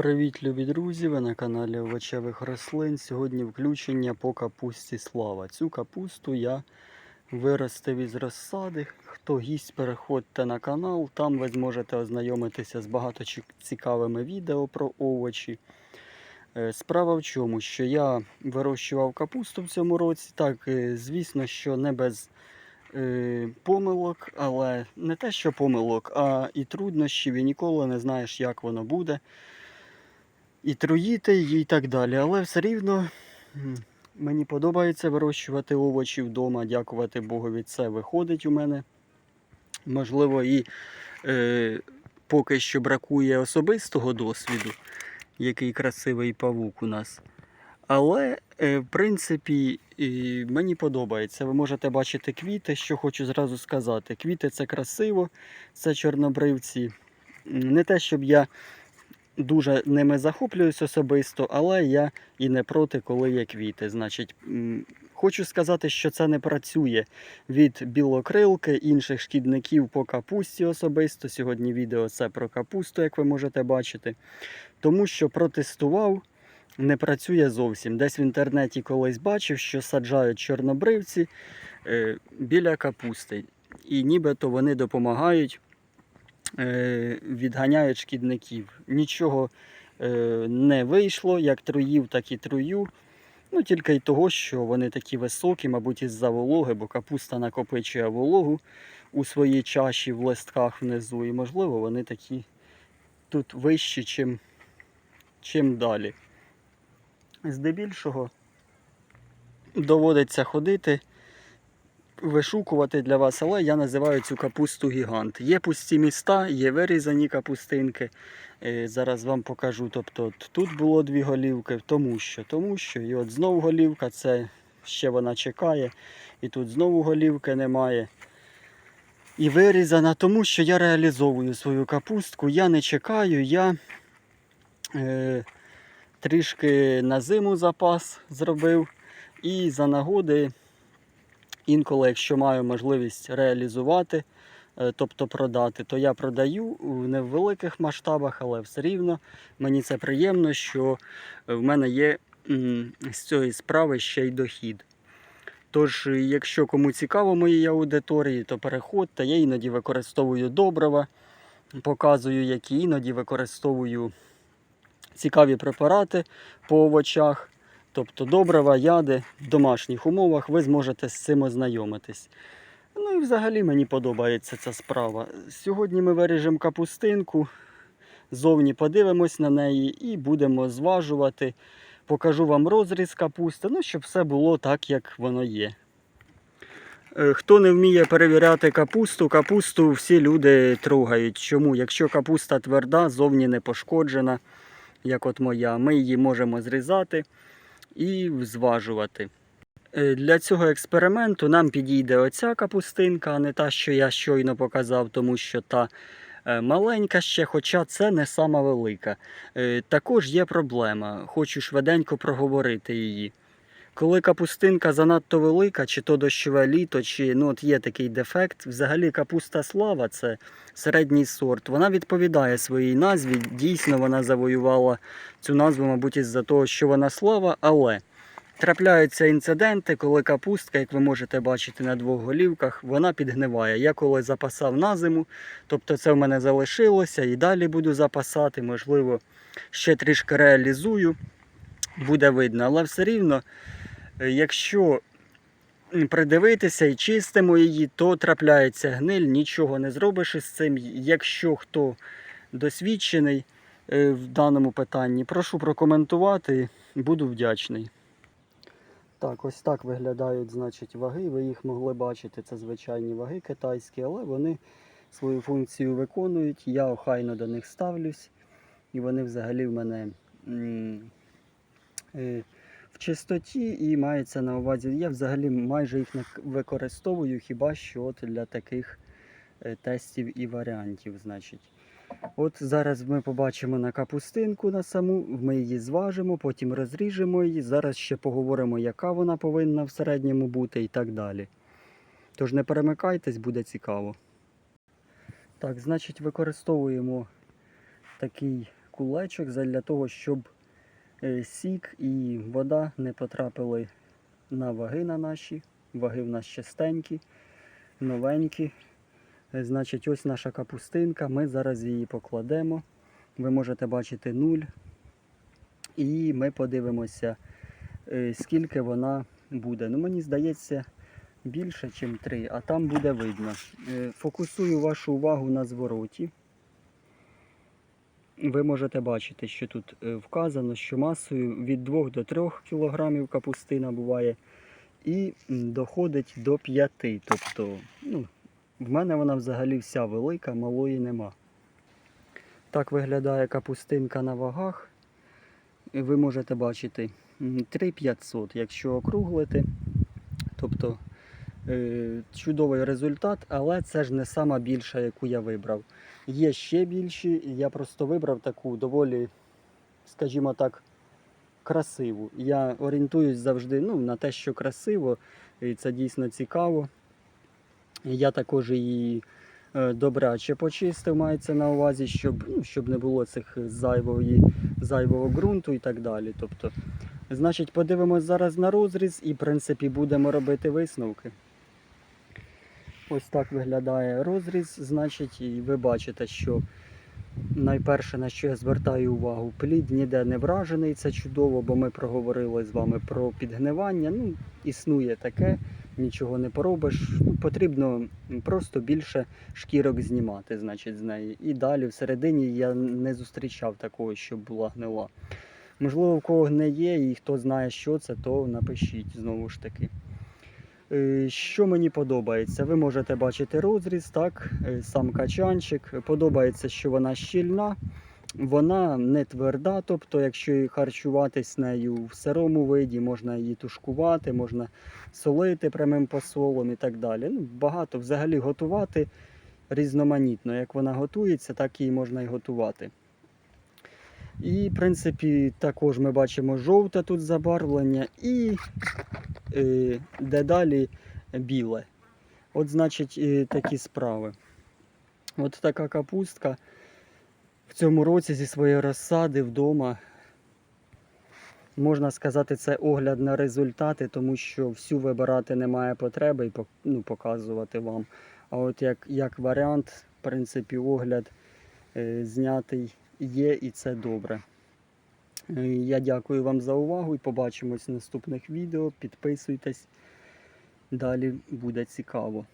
Привіт, любі друзі! Ви на каналі Овочевих рослин. Сьогодні включення по капусті Слава. Цю капусту я виростив із розсади. Хто гість, переходьте на канал, там ви зможете ознайомитися з багато цікавими відео про овочі. Е, Справа в чому, що я вирощував капусту в цьому році. Так, е, звісно, що не без е, помилок, але не те, що помилок, а і труднощів, і ніколи не знаєш, як воно буде і труїти і так далі. Але все рівно мені подобається вирощувати овочі вдома. Дякувати Богові, це виходить у мене. Можливо, і е, поки що бракує особистого досвіду, який красивий павук у нас. Але, е, в принципі, мені подобається. Ви можете бачити квіти, що хочу зразу сказати. Квіти це красиво, це чорнобривці. Не те, щоб я дуже ними захоплююсь особисто, але я і не проти, коли є квіти. Значить, хочу сказати, що це не працює від білокрилки, інших шкідників по капусті особисто. Сьогодні відео це про капусту, як ви можете бачити. Тому що протестував, не працює зовсім. Десь в інтернеті колись бачив, що саджають чорнобривці е, біля капусти. І нібито вони допомагають відганяють шкідників. Нічого е, не вийшло, як труїв, так і трую. Ну, тільки й того, що вони такі високі, мабуть, із-за вологи, бо капуста накопичує вологу у своїй чаші в листках внизу. І, можливо, вони такі тут вищі, чим, чим далі. Здебільшого доводиться ходити вишукувати для вас, але я називаю цю капусту гігант. Є пусті міста, є вирізані капустинки. Е, Зараз вам покажу. Тобто тут було дві голівки, тому що, тому що, і от знову голівка, це ще вона чекає, і тут знову голівки немає. І вирізана, тому що я реалізовую свою капустку. Я не чекаю, я е, трішки на зиму запас зробив. І за нагоди інколи, якщо маю можливість реалізувати, е, тобто продати, то я продаю не в великих масштабах, але все рівно мені це приємно, що в мене є з цієї справи ще й дохід. Тож, е, якщо кому цікаво моїй аудиторії, то переходьте. Я іноді використовую добрива, показую, які іноді використовую цікаві препарати по овочах. Тобто добрива, яди в домашніх умовах ви зможете з цим ознайомитись. Ну і взагалі мені подобається ця справа. Сьогодні ми виріжемо капустинку, зовні подивимось на неї і будемо зважувати. Покажу вам розріз капусти, ну, щоб все було так, як воно є. Е, Хто не вміє перевіряти капусту, капусту всі люди трогають. Чому? Якщо капуста тверда, зовні не пошкоджена, як от моя, ми її можемо зрізати і зважувати. Е, Для цього експерименту нам підійде оця капустинка, а не та, що я щойно показав, тому що та е, маленька ще, хоча це не сама велика. Е, Також є проблема, хочу швиденько проговорити її. Коли капустинка занадто велика, чи то дощове літо, чи ну, от є такий дефект, взагалі капуста слава це середній сорт. Вона відповідає своїй назві. Дійсно, вона завоювала цю назву, мабуть, із-за того, що вона слава, але трапляються інциденти, коли капустка, як ви можете бачити на двох голівках, вона підгниває. Я коли запасав на зиму, тобто це в мене залишилося і далі буду запасати, можливо, ще трішки реалізую, буде видно, але все рівно. Е, Якщо придивитися і чистимо її, то трапляється гниль, нічого не зробиш із цим. Якщо хто досвідчений е, в даному питанні, прошу прокоментувати, буду вдячний. Так, ось так виглядають значить, ваги. Ви їх могли бачити, це звичайні ваги китайські, але вони свою функцію виконують. Я охайно до них ставлюсь, і вони взагалі в мене. Чистоті і мається на увазі. Я взагалі майже їх не використовую хіба що от для таких е, тестів і варіантів. Значить. От зараз ми побачимо на капустинку на саму, ми її зважимо, потім розріжемо її. Зараз ще поговоримо, яка вона повинна в середньому бути і так далі. Тож не перемикайтесь, буде цікаво. Так, значить, використовуємо такий кулечок для того, щоб сік і вода не потрапили на ваги на наші. Ваги в нас чистенькі, новенькі. Е, Значить, ось наша капустинка. Ми зараз її покладемо. Ви можете бачити нуль. І ми подивимося, е, скільки вона буде. Ну, мені здається, більше, ніж 3, а там буде видно. Е, Фокусую вашу увагу на звороті. Ви можете бачити, що тут е, вказано, що масою від 2 до 3 кг капустина буває і доходить до 5. Тобто, ну, в мене вона взагалі вся велика, малої нема. Так виглядає капустинка на вагах. Ви можете бачити м, 3500, якщо округлити. Тобто чудовий результат, але це ж не сама більша, яку я вибрав. Є ще більші, я просто вибрав таку доволі, скажімо так, красиву. Я орієнтуюсь завжди ну, на те, що красиво, і це дійсно цікаво. Я також її е, добряче почистив, мається на увазі, щоб, ну, щоб не було цих зайвої, зайвого ґрунту і так далі. Тобто, значить, подивимось зараз на розріз і, в принципі, будемо робити висновки. Ось так виглядає розріз, значить, і ви бачите, що найперше, на що я звертаю увагу, плід ніде не вражений, це чудово, бо ми проговорили з вами про підгнивання. Ну, існує таке, нічого не поробиш. Ну, потрібно просто більше шкірок знімати, значить, з неї. І далі всередині я не зустрічав такого, щоб була гнила. Можливо, в кого не є, і хто знає, що це, то напишіть знову ж таки. Е, Що мені подобається? Ви можете бачити розріз, так, е, сам качанчик. Подобається, що вона щільна, вона не тверда, тобто, якщо харчуватись нею в сирому виді, можна її тушкувати, можна солити прямим посолом і так далі. Ну, багато взагалі готувати різноманітно. Як вона готується, так її можна і готувати. І, в принципі, також ми бачимо жовте тут забарвлення і е, дедалі біле. От, значить, е, такі справи. От така капустка в цьому році зі своєї розсади вдома. Можна сказати, це огляд на результати, тому що всю вибирати немає потреби і ну, показувати вам. А от як, як варіант, в принципі, огляд е, знятий є і це добре. Е, Я дякую вам за увагу і побачимось в наступних відео. Підписуйтесь. Далі буде цікаво.